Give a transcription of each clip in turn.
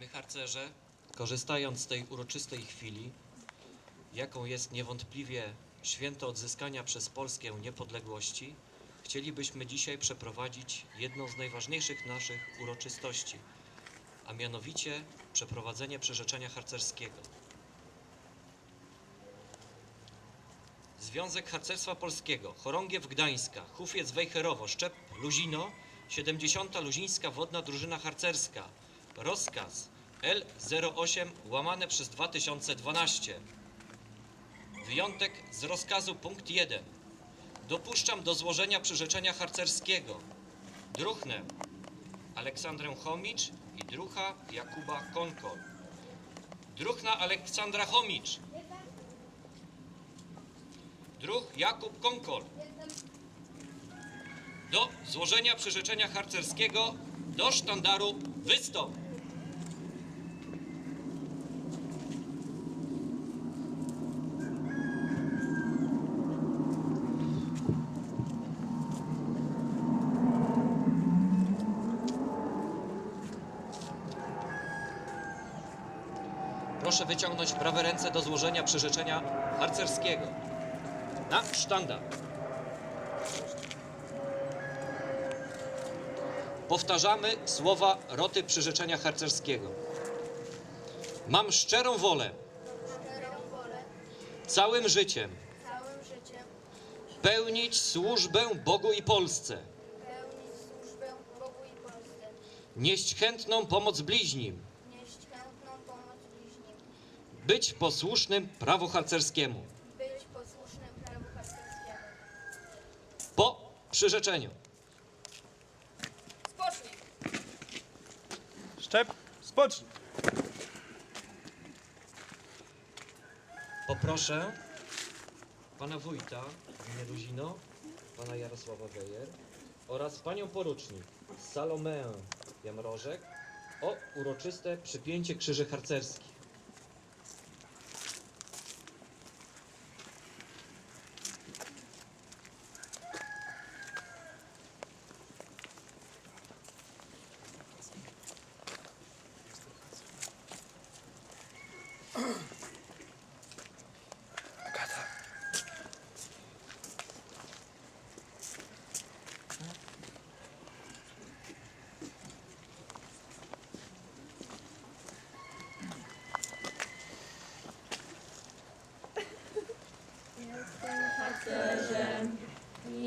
My harcerze, korzystając z tej uroczystej chwili, jaką jest niewątpliwie święto odzyskania przez Polskę niepodległości, chcielibyśmy dzisiaj przeprowadzić jedną z najważniejszych naszych uroczystości, a mianowicie przeprowadzenie przyrzeczenia harcerskiego. Związek Harcerstwa Polskiego, Chorągiew Gdańska, Hufiec Wejherowo, Szczep Luzino, 70. Luzińska Wodna Drużyna Harcerska. Rozkaz L08 łamane przez 2012. Wyjątek z rozkazu punkt 1. Dopuszczam do złożenia przyrzeczenia harcerskiego Druchnę Aleksandrę Chomicz i drucha Jakuba Konkol. Druchna Aleksandra Chomicz. Druh Jakub Konkol. Do złożenia przyrzeczenia harcerskiego do sztandaru wystąp. Proszę wyciągnąć prawe ręce do złożenia przyrzeczenia harcerskiego. Na sztandar. Powtarzamy słowa roty przyrzeczenia harcerskiego. Mam szczerą wolę. Całym życiem. Całym życiem. Pełnić służbę Bogu i Polsce, pełnić służbę Bogu i Polsce, nieść chętną pomoc bliźnim, nieść chętną pomoc bliźnim, być posłusznym prawu harcerskiemu. być posłusznym prawu harcerskiemu. Po przyrzeczeniu. Spocznij! Szczep, spocznij. Poproszę pana wójta gminy Luzino, pana Jarosława Wejer oraz panią porucznik Salomę Jamrożek o uroczyste przypięcie krzyży harcerskich.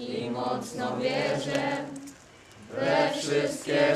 i mocno wierzę we wszystkie